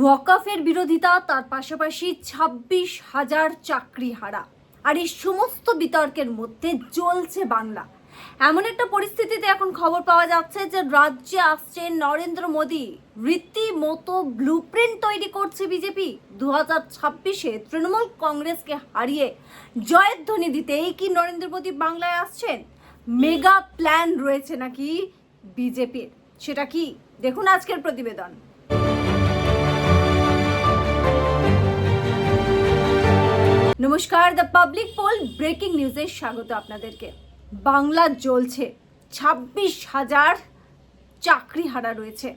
ওয়াকফের বিরোধিতা, তার পাশাপাশি ছাব্বিশ হাজার চাকরি হারা। আর এই সমস্ত বিতর্কের মধ্যে জ্বলছে বাংলা। এমন একটা পরিস্থিতিতে এখন খবর পাওয়া যাচ্ছে যে রাজ্যে আসছে নরেন্দ্র মোদী। রীতিমতো ব্লু প্রিন্ট তৈরি করছে বিজেপি দু হাজার ছাব্বিশে তৃণমূল কংগ্রেসকে হারিয়ে জয়ের জয়ধ্বনি দিতেই কি নরেন্দ্র মোদী বাংলায় আসছেন? মেগা প্ল্যান রয়েছে নাকি বিজেপির সেটা কি? দেখুন আজকের প্রতিবেদন। নমস্কার দ্য পাবলিক পোল ব্রেকিং নিউজে স্বাগত আপনাদেরকে। বাংলা জ্বলছে, ছাব্বিশ হাজার চাকরি হারা রয়েছে।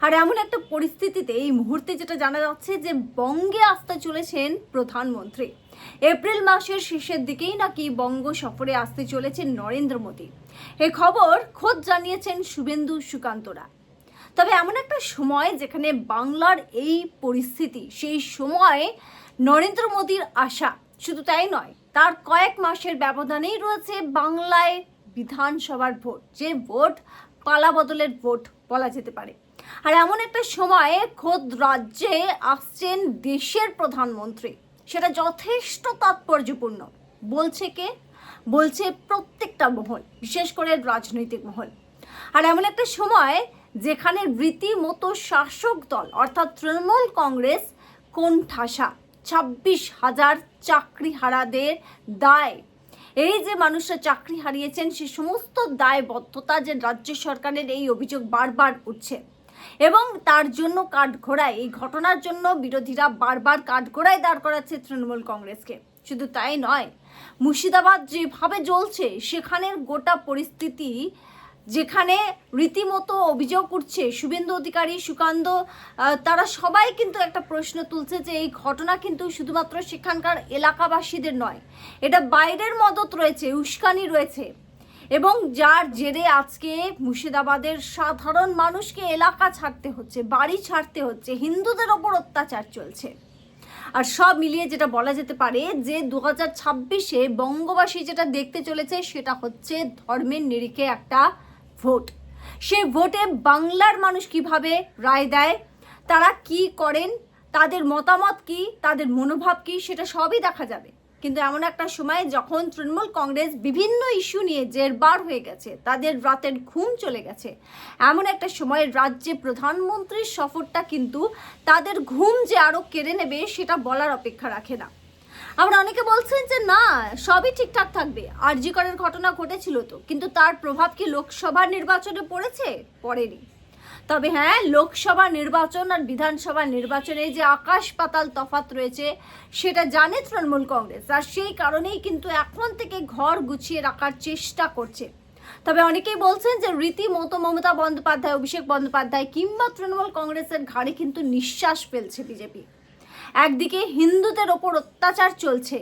আর এমন একটা পরিস্থিতিতে এই মুহূর্তে যেটা জানা যাচ্ছে যে, বঙ্গে আসতে চলেছেন প্রধানমন্ত্রী। এপ্রিল মাসের শেষের দিকেই নাকি বঙ্গ সফরে আসতে চলেছেন নরেন্দ্র মোদী। এ খবর খোঁজ জানিয়েছেন শুভেন্দু সুকান্তরা তবে এমন একটা সময় যেখানে বাংলার এই পরিস্থিতি, সেই সময় নরেন্দ্র মোদীর আশা, শুধু তাই নয়, তার কয়েক মাসের ব্যবধানেই রয়েছে বাংলায় বিধানসভার ভোট, যে ভোট পালা বদলের ভোট বলা যেতে পারে। আর এমন একটা সময়ে খোদ রাজ্যে আসছেন দেশের প্রধানমন্ত্রী, সেটা যথেষ্ট তাৎপর্যপূর্ণ, বলছে কে? বলছে প্রত্যেকটা মহল, বিশেষ করে রাজনৈতিক মহল। আর এমন একটা সময় যেখানে রীতিমতো শাসক দল, অর্থাৎ তৃণমূল কংগ্রেস কোন ঠাসা ছাব্বিশ হাজার চাকরি হারাদের দায়। এই যে মানুষরা চাকরি হারিয়েছেন, সে সমস্ত দায়বদ্ধতা যে রাজ্য সরকারের এই অভিযোগ বারবার উঠছে। এবং তার জন্য কাঠঘোড়ায় এই ঘটনার জন্য বিরোধীরা বারবার কাঠঘোড়ায় দাঁড় করাচ্ছে তৃণমূল কংগ্রেসকে। শুধু তাই নয়, মুর্শিদাবাদ যেভাবে জ্বলছে, সেখানের গোটা পরিস্থিতি যেখানে রীতিমতো অভিযোগ উঠছে, শুভেন্দু অধিকারী, সুকান্ত তারা সবাই কিন্তু একটা প্রশ্ন তুলছে যে এই ঘটনা কিন্তু শুধুমাত্র সেখানকার এলাকাবাসীদের নয়, এটা বাইরের মদত রয়েছে, উস্কানি রয়েছে। এবং যার জেরে আজকে মুর্শিদাবাদের সাধারণ মানুষকে এলাকা ছাড়তে হচ্ছে, বাড়ি ছাড়তে হচ্ছে, হিন্দুদের ওপর অত্যাচার চলছে। আর সব মিলিয়ে যেটা বলা যেতে পারে যে দু হাজার ছাব্বিশে বঙ্গবাসী যেটা দেখতে চলেছে সেটা হচ্ছে ধর্মের নিরিখে একটা ভোট। সেই ভোটে বাংলার মানুষ কীভাবে রায় দেয়, তারা কি করেন, তাদের মতামত কি, তাদের মনোভাব কি, সেটা সবই দেখা যাবে। কিন্তু এমন একটা সময় যখন তৃণমূল কংগ্রেস বিভিন্ন ইস্যু নিয়ে জেরবার হয়ে গেছে, তাদের রাতের ঘুম চলে গেছে, এমন একটা সময় রাজ্যে প্রধানমন্ত্রীর সফরটা কিন্তু তাদের ঘুম যে আরও কেড়ে নেবে, সেটা বলার অপেক্ষা রাখে না। আবার অনেকে বলছেন যে না, সবই ঠিকঠাক থাকবে। আরজি করের ঘটনা ঘটেছিল তো, কিন্তু তার প্রভাব কি লোকসভা নির্বাচনে পড়েছে? পড়েনি। তবে হ্যাঁ লোকসভা নির্বাচন আর বিধানসভা নির্বাচনে যে আকাশ পাতাল তফাত রয়েছে, সেটা জানে তৃণমূল কংগ্রেস। আর সেই কারণেই কিন্তু এখন থেকে ঘর গুছিয়ে রাখার চেষ্টা করছে। তবে অনেকেই বলছেন যে রীতিমতো মমতা বন্দ্যোপাধ্যায়, অভিষেক বন্দ্যোপাধ্যায় কিংবা তৃণমূল কংগ্রেসের ঘাড়ে কিন্তু নিঃশ্বাস ফেলছে বিজেপি। একদিকে হিন্দুদের ওপর অত্যাচার চলছে,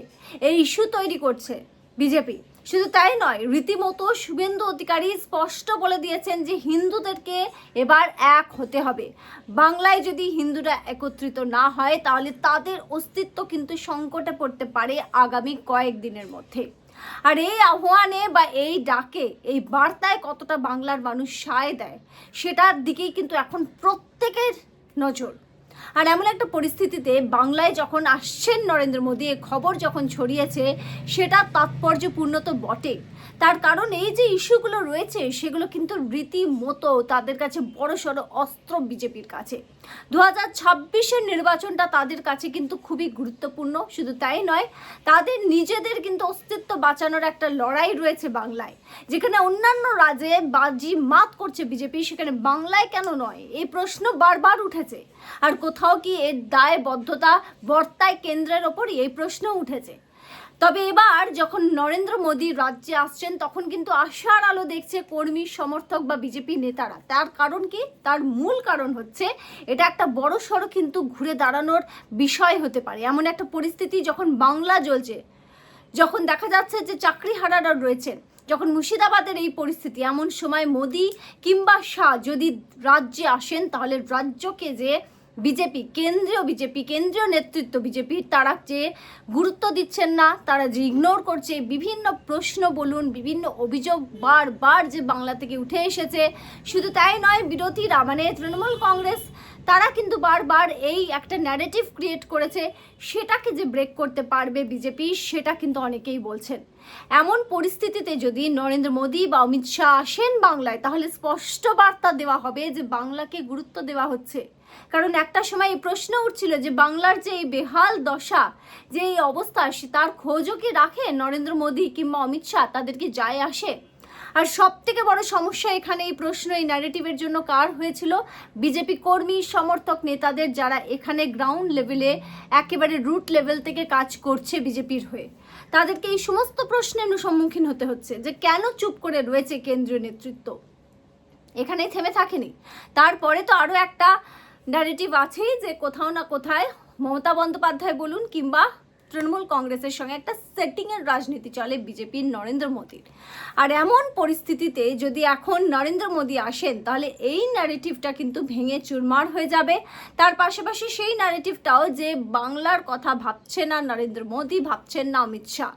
এই ইস্যু তৈরি করছে বিজেপি। শুধু তাই নয়, রীতিমতো শুভেন্দু অধিকারী স্পষ্ট বলে দিয়েছেন যে হিন্দুদেরকে এবার এক হতে হবে। বাংলায় যদি হিন্দুরা একত্রিত না হয়, তাহলে তাদের অস্তিত্ব কিন্তু সংকটে পড়তে পারে আগামী কয়েকদিনের মধ্যে। আর এই আহ্বানে বা এই ডাকে, এই বার্তায় কতটা বাংলার মানুষ সায় দেয়, সেটার দিকেই কিন্তু এখন প্রত্যেকের নজর। আর এমন একটা পরিস্থিতিতে বাংলায় যখন আসছেন নরেন্দ্র মোদী খবর যখন ছড়িয়েছে, সেটা তাৎপর্যপূর্ণ তো বটে। তার কারণ এই যে ইস্যুগুলো রয়েছে, সেগুলো কিন্তু রীতিমতো তাদের কাছে বড় সড়ো অস্ত্র বিজেপির কাছে। দু হাজার ছাব্বিশের নির্বাচনটা তাদের কাছে কিন্তু খুবই গুরুত্বপূর্ণ, শুধু তাই নয়, তাদের নিজেদের কিন্তু অস্তিত্ব বাঁচানোর একটা লড়াই রয়েছে বাংলায়। যেখানে অন্যান্য রাজ্যে বাজি মাত করছে বিজেপি, সেখানে বাংলায় কেন নয়? এই প্রশ্ন বারবার উঠেছে। আর কোথাও কি এর দায়বদ্ধতা বর্তায় কেন্দ্রের ওপরই? এই প্রশ্ন উঠেছে। তবে এবার যখন নরেন্দ্র মোদী রাজ্যে আসছেন, তখন কিন্তু আশার আলো দেখছে কর্মী, সমর্থক বা বিজেপি নেতারা। তার কারণ কি? তার মূল কারণ হচ্ছে, এটা একটা বড় সড়ো কিন্তু ঘুরে দাঁড়ানোর বিষয় হতে পারে। এমন একটা পরিস্থিতি যখন বাংলা জ্বলছে, যখন দেখা যাচ্ছে যে চাকরি হারারা রয়েছেন, যখন মুর্শিদাবাদের এই পরিস্থিতি, এমন সময় মোদি কিংবা শাহ যদি রাজ্যে আসেন, তাহলে রাজ্যকে যে বিজেপি, কেন্দ্রীয় বিজেপি, কেন্দ্রীয় নেতৃত্ব বিজেপির তারা যে গুরুত্ব দিচ্ছেন না, তারা যে ইগনোর করছে, বিভিন্ন প্রশ্ন বলুন, বিভিন্ন অভিযোগ বারবার যে বাংলা থেকে উঠে এসেছে, শুধু তাই নয় বিরোধীরা মানে তৃণমূল কংগ্রেস তারা কিন্তু বারবার এই একটা ন্যারেটিভ ক্রিয়েট করেছে, সেটাকে যে ব্রেক করতে পারবে বিজেপি সেটা কিন্তু অনেকেই বলছেন। এমন পরিস্থিতিতে যদি নরেন্দ্র মোদী বা অমিত শাহ আসেন বাংলায়, তাহলে স্পষ্ট বার্তা দেওয়া হবে যে বাংলাকে গুরুত্ব দেওয়া হচ্ছে। কারণ একটা সময় এই প্রশ্ন উঠছিল যে বাংলার যে এই বেহাল দশা, যে এই অবস্থা তার খোঁজও কি রাখে নরেন্দ্র মোদী কিংবা অমিত শাহ? তাদের কি যায় আসে? আর সব থেকে বড় সমস্যা এখানে এই প্রশ্ন, এই ন্যারেটিভের জন্য কার হয়েছিল? বিজেপি কর্মী, সমর্থক নেতাদের যারা এখানে গ্রাউন্ড লেভেলে একেবারে রুট লেভেল থেকে কাজ করছে বিজেপির হয়ে, তাদেরকে এই সমস্ত প্রশ্নের সম্মুখীন হতে হচ্ছে যে কেন চুপ করে রয়েছে কেন্দ্রীয় নেতৃত্ব? এখানেই থেমে থাকেনি। তারপরে তো আরও একটা ন্যারেটিভ আছেই যে কোথাও না কোথায় মমতা বন্দ্যোপাধ্যায় বলুন কিংবা তৃণমূল কংগ্রেসের সঙ্গে একটা সেটিংয়ের রাজনীতি চলে বিজেপির নরেন্দ্র মোদীর। আর এমন পরিস্থিতিতে যদি এখন নরেন্দ্র মোদী আসেন, তাহলে এই ন্যারেটিভটা কিন্তু ভেঙে চুরমার হয়ে যাবে। তার পাশাপাশি সেই ন্যারেটিভটাও যে বাংলার কথা ভাবছে না নরেন্দ্র মোদী, ভাবছেন না অমিত শাহ।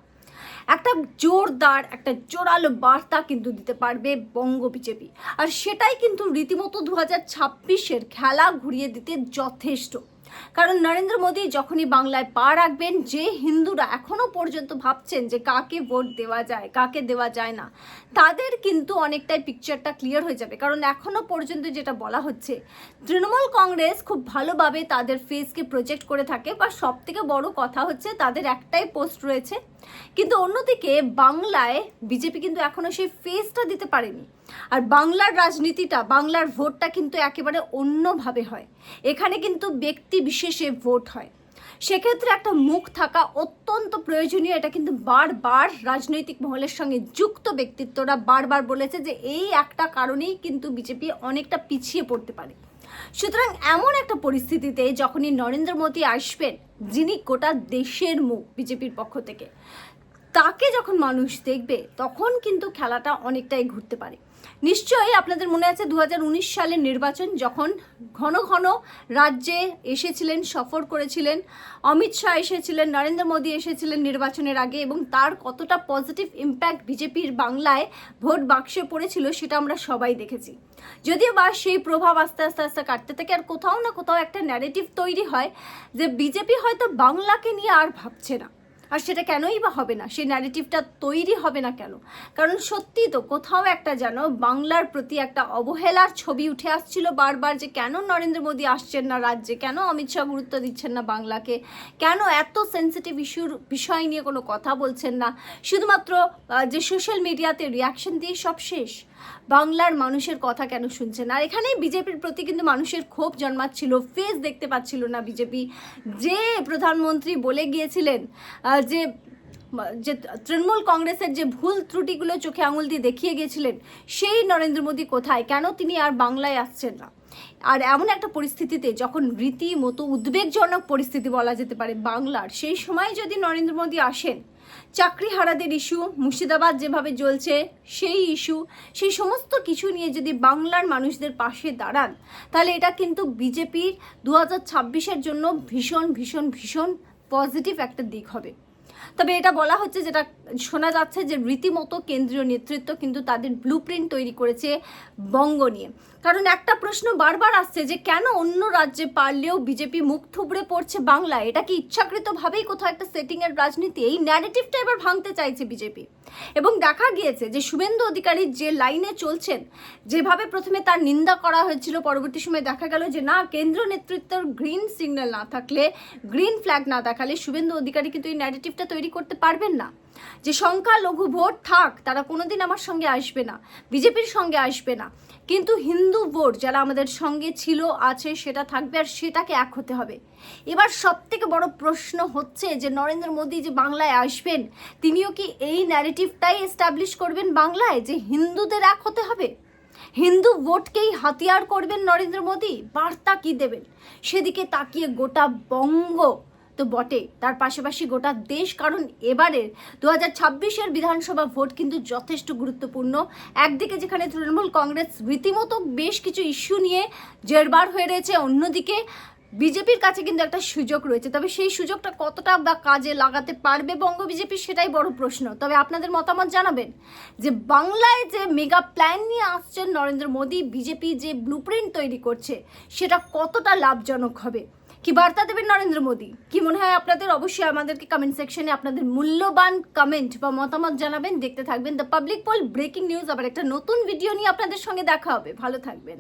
একটা জোরদার, একটা জোরালো বার্তা কিন্তু দিতে পারবে বঙ্গ বিজেপি। আর সেটাই কিন্তু রীতিমতো দু হাজার খেলা ঘুরিয়ে দিতে যথেষ্ট। কারণ নরেন্দ্র মোদী যখনই বাংলায় পা রাখবেন, যে হিন্দুরা এখনও পর্যন্ত ভাবছেন যে কাকে ভোট দেওয়া যায়, কাকে দেওয়া যায় না, তাদের কিন্তু অনেকটাই পিকচারটা ক্লিয়ার হয়ে যাবে। কারণ এখনও পর্যন্ত যেটা বলা হচ্ছে, তৃণমূল কংগ্রেস খুব ভালোভাবে তাদের ফেসকে প্রজেক্ট করে থাকে, বা সব থেকে বড় কথা হচ্ছে তাদের একটাই পোস্ট রয়েছে কিন্তু অন্যদিকে বাংলায় বিজেপি কিন্তু এখনও সেই ফেসটা দিতে পারেনি। আর বাংলার রাজনীতিটা, বাংলার ভোটটা কিন্তু একেবারে অন্যভাবে হয়। এখানে কিন্তু ব্যক্তি বিশেষে ভোট হয়। সেক্ষেত্রে একটা মুখ থাকা অত্যন্ত প্রয়োজনীয়, এটা কিন্তু বারবার রাজনৈতিক মহলের সঙ্গে যুক্ত ব্যক্তিত্বরা বারবার বলেছে যে এই একটা কারণেই কিন্তু বিজেপি অনেকটা পিছিয়ে পড়তে পারে। সুতরাং এমন একটা পরিস্থিতিতে যখনই নরেন্দ্র মোদী আসবেন, যিনি গোটা দেশের মুখ বিজেপির পক্ষ থেকে, তাকে যখন মানুষ দেখবে, তখন কিন্তু খেলাটা অনেকটাই ঘুরতে পারে। নিশ্চয়ই আপনাদের মনে আছে দু হাজার উনিশ সালের নির্বাচন যখন ঘন ঘন রাজ্যে এসেছিলেন, সফর করেছিলেন, অমিত শাহ এসেছিলেন, নরেন্দ্র মোদী এসেছিলেন নির্বাচনের আগে এবং তার কতটা পজিটিভ ইম্প্যাক্ট বিজেপির বাংলায় ভোট বাক্সে পড়েছিল সেটা আমরা সবাই দেখেছি। যদিও বা সেই প্রভাব আস্তে আস্তে আস্তে কাটতে থাকে আর কোথাও না কোথাও একটা ন্যারেটিভ তৈরি হয় যে বিজেপি হয়তো বাংলাকে নিয়ে আর ভাবছে না। আর সেটা কেনই বা হবে না? সেই ন্যারেটিভটা তৈরি হবে না কেন? কারণ সত্যি তো কোথাও একটা যেন বাংলার প্রতি একটা অবহেলার ছবি উঠে আসছিল বারবার যে কেন নরেন্দ্র মোদী আসছেন না রাজ্যে? কেন অমিত শাহ গুরুত্ব দিচ্ছেন না বাংলাকে? কেন এত সেন্সিটিভ ইস্যুর বিষয় নিয়ে কোনো কথা বলছেন না? শুধুমাত্র যে সোশ্যাল মিডিয়াতে রিয়াকশন দিয়ে সব শেষ। বাংলার মানুষের কথা কেন শুনছে না আর এখানেই বিজেপির প্রতি কিন্তু মানুষের ক্ষোভ জন্মাচ্ছিল ফেস দেখতে পাচ্ছিল না বিজেপি। যে প্রধানমন্ত্রী বলে গিয়েছিলেন যে যে তৃণমূল কংগ্রেসের যে ভুল ত্রুটিগুলো চোখে আঙুল দিয়ে দেখিয়ে গিয়েছিলেন, সেই নরেন্দ্র মোদী কোথায়? কেন তিনি আর বাংলায় আসছেন না? আর এমন একটা পরিস্থিতিতে যখন রীতিমতো উদ্বেগজনক পরিস্থিতি বলা যেতে পারে বাংলার, সেই সময় যদি নরেন্দ্র মোদী আসেন চাকরি হারাদের ইস্যু মুর্শিদাবাদ যেভাবে জ্বলছে, সেই ইস্যু সেই সমস্ত কিছু নিয়ে যদি বাংলার মানুষদের পাশে দাঁড়ান, তাহলে এটা কিন্তু বিজেপির দু হাজার জন্য ভীষণ ভীষণ ভীষণ পজিটিভ একটা দিক হবে। তবে এটা বলা হচ্ছে যেটা শোনা যাচ্ছে যে রীতিমতো কেন্দ্রীয় নেতৃত্ব কিন্তু তাদের ব্লু তৈরি করেছে বঙ্গ নিয়ে। কারণ একটা প্রশ্ন বারবার আসছে যে কেন অন্য রাজ্যে পারলেও বিজেপি মুখ থুবড়ে পড়ছে বাংলায়? এটা কি ইচ্ছাকৃতভাবেই কোথাও একটা সেটিংয়ের রাজনীতি? এই ন্যারেটিভটা এবার ভাঙতে চাইছে বিজেপি। এবং দেখা গিয়েছে যে শুভেন্দু অধিকারী যে লাইনে চলছেন, যেভাবে প্রথমে তার নিন্দা করা হয়েছিল, পরবর্তী সময় দেখা গেল যে না কেন্দ্র নেতৃত্বের গ্রিন সিগন্যাল না থাকলে গ্রিন ফ্ল্যাগ না দেখালে শুভেন্দু অধিকারী কিন্তু এই ন্যারেটিভটা তৈরি করতে পারবেন না। যে সংখ্যালঘু ভোট থাক, তারা কোনোদিন আমার সঙ্গে আসবে না। বিজেপির সঙ্গে আসবে না। কিন্তু হিন্দু ভোট যারা আমাদের সঙ্গে ছিল, আছে, সেটা থাকবে আর সেটাকে এক হতে হবে। এবার সব থেকে বড় প্রশ্ন হচ্ছে যে, নরেন্দ্র মোদী যে বাংলায় আসবেন, তিনিও কি এই ন্যারেটিভটাই এস্টাবলিশ করবেন বাংলায় যে হিন্দুদের এক হতে হবে? হিন্দু ভোটকেই হাতিয়ার করবেন নরেন্দ্র মোদী, বার্তা কি দেবেন? সেদিকে তাকিয়ে গোটা বঙ্গ তো বটে। তার পাশাপাশি গোটা দেশ, কারণ এবারের দু হাজার ছাব্বিশের বিধানসভা ভোট কিন্তু যথেষ্ট গুরুত্বপূর্ণ। একদিকে যেখানে তৃণমূল কংগ্রেস রীতিমতো বেশ কিছু ইস্যু নিয়ে জেরবার হয়ে রয়েছে, অন্যদিকে বিজেপির কাছে কিন্তু একটা সুযোগ রয়েছে। তবে সেই সুযোগটা কতটা বা কাজে লাগাতে পারবে বঙ্গ বিজেপি সেটাই বড় প্রশ্ন। তবে আপনাদের মতামত জানাবেন যে, বাংলায় যে মেগা প্ল্যান নিয়ে আসছেন নরেন্দ্র মোদী, বিজেপি যে ব্লুপ্রিন্ট তৈরি করছে, সেটা কতটা লাভজনক হবে? কি বার্তা দেবেন নরেন্দ্র মোদী? কি মনে হয় আপনাদের? অবশ্যই আমাদেরকে কমেন্ট সেকশনে আপনাদের মূল্যবান কমেন্ট বা মতামত জানাবেন, দেখতে থাকবেন। The public poll breaking news আবার একটা নতুন ভিডিও নিয়ে আপনাদের সঙ্গে দেখা হবে। ভালো থাকবেন।